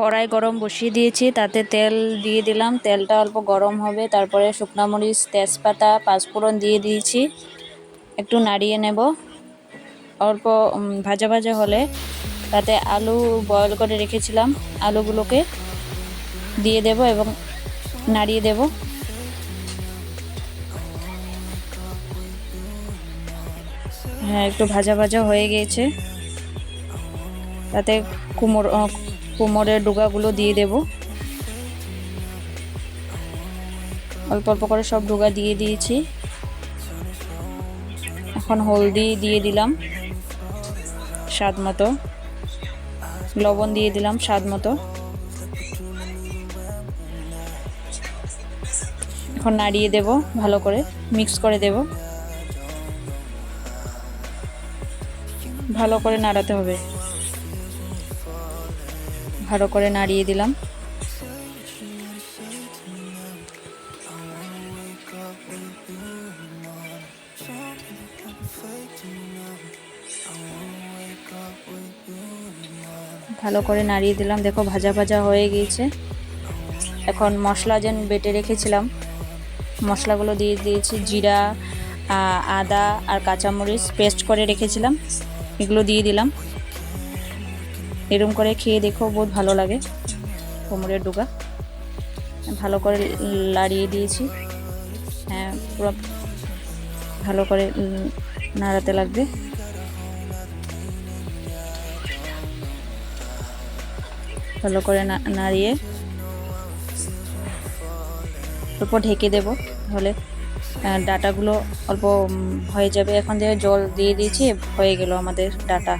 কড়াই গরম বসিয়ে দিয়েছি, তাতে তেল দিয়ে দিলাম। তেলটা অল্প গরম হবে, তারপরে শুকনো মরিচ, তেজপাতা, পাঁচফোড়ন দিয়ে দিয়েছি। একটু নাড়িয়ে নেব। অল্প ভাজা ভাজা হলে তাতে আলু বয়ল করে রেখেছিলাম। আলুগুলোকে দিয়ে দেব এবং নাড়িয়ে দেব। হ্যাঁ একটু ভাজা ভাজা হয়ে গিয়েছে তাতে কুমোর কুমোরের ডুগাগুলো দিয়ে দেব। অল্প অল্প করে সব ডুগা দিয়ে দিয়েছি। এখন হলদি দিয়ে দিলাম স্বাদ মতো। লবণ দিয়ে দিলাম স্বাদ মতো। এখন নাড়িয়ে দেব ভালো করে মিক্স করে দেব। ভালো করে নাড়াতে হবে। ভালো করে নাড়িয়ে দিলাম। ভালো করে নাড়িয়ে দিলাম। দেখো, ভাজা ভাজা হয়ে গিয়েছে। এখন মশলা যেন বেটে রেখেছিলাম। মশলাগুলো দিয়ে দিয়েছি জিরা আদা আর কাঁচামরিচ। পেস্ট করে রেখেছিলাম। এগুলো দিয়ে দিলাম। এরম করে খেয়ে দেখো, বহুত ভালো লাগে। কোমরের ডুগা। ভালো করে লাড়িয়ে দিয়েছি। হ্যাঁ পুরো ভালো করে নাড়াতে লাগবে। ভালো করে নাড়িয়ে অল্প ঢেকে দেব। তাহলে ডাটাগুলো অল্প হয়ে যাবে। এখন থেকে জল দিয়ে দিয়েছি, হয়ে গেল আমাদের ডাটা।